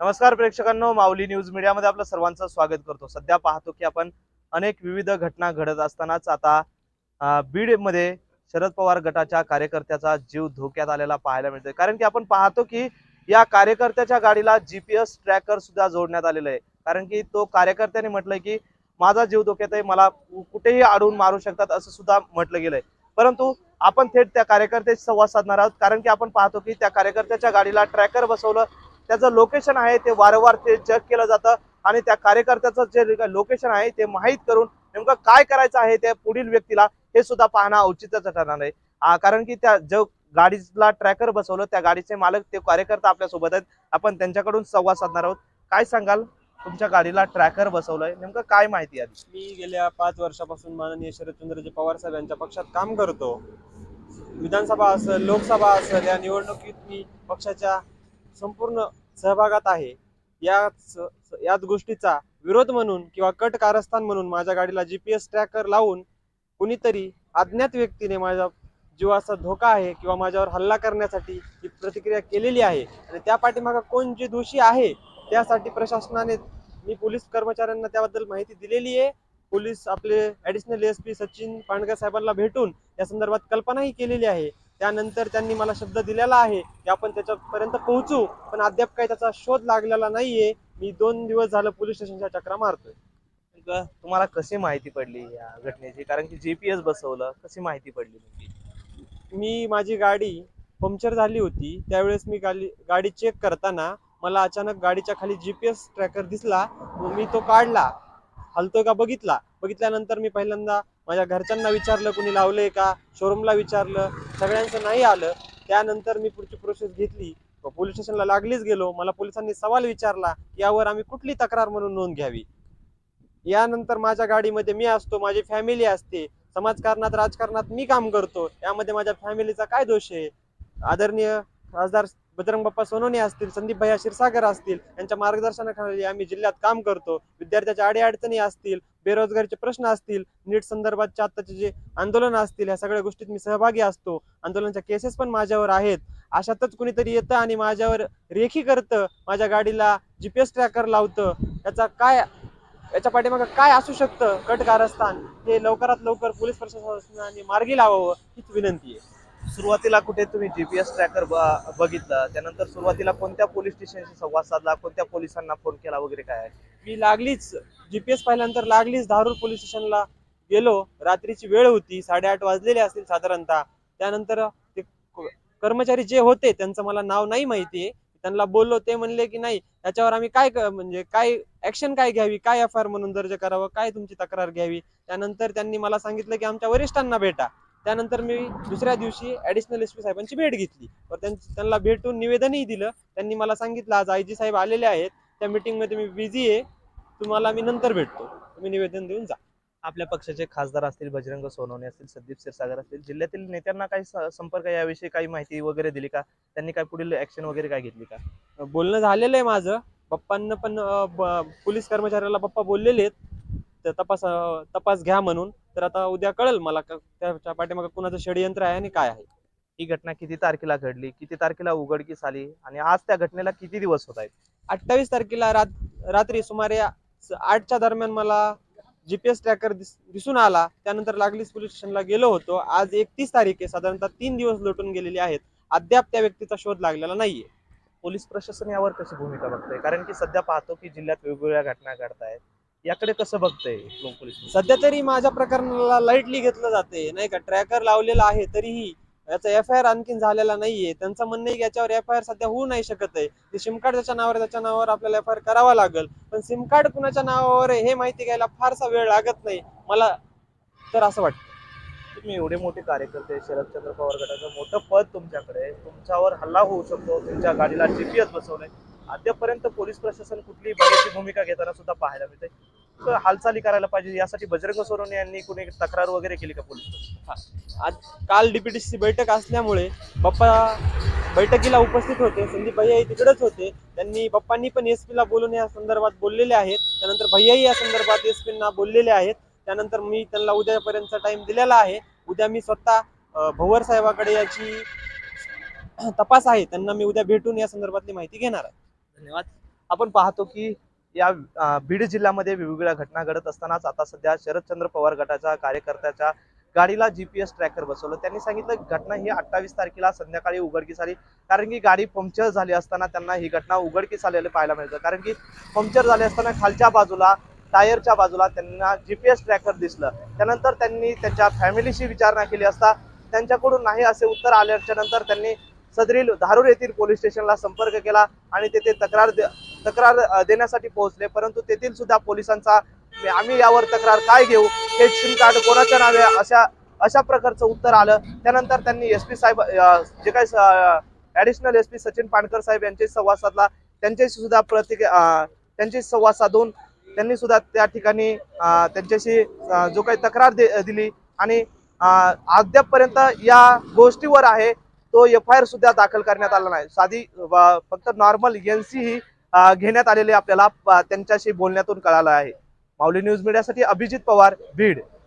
नमस्कार प्रेक्षकांनो माऊली न्यूज मीडियामध्ये आपलं सर्वांचं स्वागत करतो. सध्या पाहतो की आपण अनेक विविध घटना घडत असतानाच आता बीडमध्ये शरद पवार गटाच्या कार्यकर्त्याचा जीव धोक्यात आलेला पाहायला मिळतोय. कारण की आपण पाहतो की या कार्यकर्त्याच्या गाडीला जीपीएस ट्रॅकर सुद्धा जोडण्यात आलेलं आहे. कारण की तो कार्यकर्त्याने म्हटलंय की माझा जीव धोक्यात आहे मला कुठेही अडवून मारू शकतात असं सुद्धा म्हटलं गेलंय. परंतु आपण थेट त्या कार्यकर्त्याशी संवाद साधणार आहोत. कारण की आपण पाहतो की त्या कार्यकर्त्याच्या गाडीला ट्रॅकर बसवलं त्याचं लोकेशन आहे ते वारंवार ते चेक केलं जातं आणि त्या कार्यकर्त्याचं जे लोकेशन आहे ते माहीत करून नेमकं काय करायचं आहे त्या पुढील व्यक्तीला हे सुद्धा पाहणं औचित्याचं ठरणार आहे. कारण की त्या जो गाडीला ट्रॅकर बसवलं त्या गाडीचे मालक ते कार्यकर्ता आपल्यासोबत आहेत. आपण त्यांच्याकडून संवाद साधणार आहोत. काय सांगाल? तुमच्या गाडीला ट्रॅकर बसवलंय. नेमकं काय माहिती आहे मी गेल्या पाच वर्षापासून माननीय शरदचंद्रजी पवार साहेब यांच्या पक्षात काम करतो. विधानसभा असेल लोकसभा असेल या निवडणुकीत मी पक्षाच्या संपूर्ण सहभागात आहे. याच याच गोष्टीचा विरोध म्हणून किंवा कट कारस्थान म्हणून माझ्या गाडीला जी पी एस ट्रॅकर लावून कुणीतरी अज्ञात व्यक्तीने माझ्या जीवाचा धोका आहे किंवा माझ्यावर हल्ला करण्यासाठी ही प्रतिक्रिया केलेली आहे. आणि त्या पाठीमागं कोण जे दोषी आहे त्यासाठी प्रशासनाने मी पोलीस कर्मचाऱ्यांना त्याबद्दल माहिती दिलेली आहे. पोलीस आपले additional S P Sachin Pandga साहेबांना भेटून या संदर्भात कल्पनाही केलेली आहे. त्यानंतर त्यांनी मला शब्द दिलेला आहे की आपण त्याच्यापर्यंत पोहोचू पण अद्याप काही त्याचा शोध लागलेला नाहीये. मी दोन दिवस झालं पोलीस स्टेशनच्या चक्रा मारतोय. नेमकं तुम्हाला कशी माहिती पडली या घटनेची? कारण की जीपीएस बसवलं कशी माहिती पडली नेमकी? मी माझी गाडी पंक्चर झाली होती. त्यावेळेस मी गाडी गाडी चेक करताना मला अचानक गाडीच्या खाली जीपीएस ट्रॅकर दिसला मी तो काढला. हलतोय का बघितला? बघितल्यानंतर मी पहिल्यांदा माझ्या घरच्यांना विचारलं कुणी लावलंय का? शोरूमला विचारलं. सगळ्यांचं नाही आलं त्यानंतर मी पुढची प्रोसेस घेतली. पोलीस स्टेशनला लागलीच गेलो. मला पोलिसांनी सवाल विचारला यावर आम्ही कुठली तक्रार म्हणून नोंद घ्यावी? यानंतर माझ्या गाडीमध्ये मी असतो माझी फॅमिली असते. समाजकारणात राजकारणात मी काम करतो. यामध्ये माझ्या फॅमिलीचा काय दोष आहे? आदरणीय खासदार बजरंग बाप्पा सोनवणे असतील संदीप भैया क्षीरसागर असतील यांच्या मार्गदर्शनाखाली आम्ही जिल्ह्यात काम करतो. विद्यार्थ्याच्या अडीअडचणी असतील बेरोजगारीचे प्रश्न असतील नीट संदर्भातचे आत्ताचे जे आंदोलन असतील ह्या सगळ्या गोष्टीत मी सहभागी असतो. आंदोलनाच्या केसेस पण माझ्यावर आहेत. अशातच कुणीतरी येतं आणि माझ्यावर रेखी करतं माझ्या गाडीला जीपीएस ट्रॅकर लावतं. याचा काय याच्या पाठीमागं काय असू शकतं? कट कारस्थान हे लवकरात लवकर पोलीस प्रशासनाने मार्गी लावावं हीच विनंती आहे. सुरुवातीला कुठे तुम्ही जीपीएस ट्रॅकर बघितलं? त्यानंतर सुरुवातीला कोणत्या पोलीस स्टेशनशी संवाद साधला? कोणत्या पोलिसांना फोन केला वगैरे काय? मी लागलीच. जीपीएस पाहिल्यानंतर लागलीच. धारूर पोलीस स्टेशनला गेलो. रात्रीची वेळ होती. साडेआठ वाजलेले असतील साधारणतः. त्यानंतर ते कर्मचारी जे होते त्यांचं मला नाव नाही माहिती त्यांना बोललो. ते म्हणले की नाही त्याच्यावर आम्ही काय म्हणजे काय ऍक्शन काय घ्यावी? काय एफ आय आर म्हणून दर्ज करावं? काय तुमची तक्रार घ्यावी? त्यानंतर त्यांनी मला सांगितलं की आमच्या वरिष्ठांना भेटा. त्यानंतर मी दुसऱ्या दिवशी ऍडिशनल एस पी साहेबांची भेट घेतली. व त्यां- त्यांना भेटून निवेदनही दिलं. त्यांनी मला सांगितलं आज आय जी साहेब आलेले आहेत. त्या मीटिंगमध्ये मी बिझी आहे. तुम्हाला मी नंतर भेटतो. तुम्ही निवेदन देऊन जा. आपल्या पक्षाचे खासदार असतील बजरंग सोनवणे असतील संदीप क्षीरसागर असतील जिल्ह्यातील नेत्यांना काही संपर्क याविषयी काही माहिती वगैरे दिली का? त्यांनी काय पुढील ऍक्शन वगैरे काय घेतली का? बोलणं झालेलं आहे माझं. पप्पांना पण पोलीस कर्मचाऱ्याला पप्पा बोललेले आहेत. तपास तपास घ्या म्हणून. तर आता उद्या कळेल मला का- त्याच्या पाठीमागे कुणाचं षडयंत्र आहे आणि काय आहे. ही घटना किती तारखेला घडली किती तारखेला उघडकीस आली आणि आज त्या घटनेला किती दिवस होत आहेत? अठ्ठावीस तारखेला रात रात्री सुमारे आठच्या दरम्यान मला जीपीएस ट्रॅकर दिस दिसून आला. त्यानंतर लागलीच पोलीस स्टेशनला गेलो होतो. आज एकतीस तारीख आहे. साधारणतः तीन दिवस लोटून गेलेले आहेत. अद्याप त्या व्यक्तीचा शोध लागलेला नाहीये. पोलीस प्रशासन यावर कशी भूमिका बघतंय? कारण की सध्या पाहतो की जिल्ह्यात वेगवेगळ्या घटना घडत आहेत याकडे कसं बघतंय? लोक पोलीस सध्या तरी माझ्या प्रकरणाला लाईटली घेतलं जाते नाही का? ट्रॅकर लावलेला आहे तरीही याचा एफ आय आर आणखीन झालेला नाहीये. त्यांचं म्हणणं आहे की याच्यावर एफ आय आर सध्या होऊ नाही शकत आहे. ते सिम कार्ड त्याच्या नावावर त्याच्या नावावर आपल्याला एफ आय आर करावा लागेल. पण सिम कार्ड कुणाच्या नावावर आहे हे माहिती घ्यायला फारसा वेळ लागत नाही. मला तर असं वाटतं. तुम्ही एवढे मोठे कार्यकर्ते शरदचंद्र पवार गटाचं मोठं पद तुमच्याकडे. तुमच्यावर हल्ला होऊ शकतो तुमच्या गाडीला जीपीएस बसवलंय. अद्यापर्यंत पोलीस प्रशासन कुठली बघायची भूमिका घेताना सुद्धा पाहायला मिळते तर हालचाली करायला पाहिजे यासाठी बजरंग सोनवणे यांनी कुणी तक्रार वगैरे केली का पोलीस आज काल डीपीटीसी बैठक असल्यामुळे बाप्पा बैठकीला उपस्थित होते संदीप भैयाही तिकडेच होते. त्यांनी बाप्पांनी पण एस पीला बोलून या संदर्भात बोललेले आहेत. त्यानंतर भैयाही या संदर्भात एस ना बोललेले आहेत. त्यानंतर मी त्यांना उद्यापर्यंतचा टाइम दिलेला आहे. उद्या मी स्वतः भोवर साहेबाकडे याची तपास आहे. त्यांना मी उद्या भेटून या संदर्भातली माहिती घेणार आहे. धन्यवाद. आपण पाहतो की या बीड जिल्ह्यामध्ये वेगवेगळ्या घटना घडत असतानाच आता सध्या शरदचंद्र पवार गटाच्या कार्यकर्त्याच्या गाडीला जीपीएस ट्रॅकर बसवलं. त्यांनी सांगितलं की घटना ही अठ्ठावीस तारखेला संध्याकाळी उघडकीस आली. कारण की गाडी पंक्चर झाली असताना त्यांना ही घटना उघडकीस आलेली पाहायला मिळतं. कारण की पंक्चर झाली असताना खालच्या बाजूला टायरच्या बाजूला त्यांना जीपीएस ट्रॅकर दिसलं. त्यानंतर त्यांनी त्यांच्या फॅमिलीशी विचारणा केली असता त्यांच्याकडून नाही असे उत्तर आल्याच्यानंतर त्यांनी सदरील धारूर येथील पोलीस स्टेशनला संपर्क केला आणि तेथे तक्रार दे- तक्रार देण्यासाठी पोहोचले. परंतु तेथील सुद्धा पोलिसांचा आम्ही यावर तक्रार काय घेऊ? हे सिम कार्ड कोणाच्या नावे? अशा अशा प्रकारचं उत्तर आलं. त्यानंतर त्यांनी एस पी साहेब जे काही additional S P Sachin Pankar साहेब यांच्याशी संवाद साधला. त्यांच्याशी सुद्धा प्रतिक त्यांच्याशी संवाद साधून त्यांनी सुद्धा त्या ठिकाणी त्यांच्याशी जो काही तक्रार दे- दिली. आणि अद्यापपर्यंत या गोष्टीवर आहे. तो एफ आय आर सुद्धा दाखल करण्यात आला नाही. साधी फक्त नॉर्मल एनसी ही घेण्यात आलेली आपल्याला त्यांच्याशी बोलण्यातून कळालं आहे. माऊली न्यूज मीडियासाठी अभिजित पवार बीड.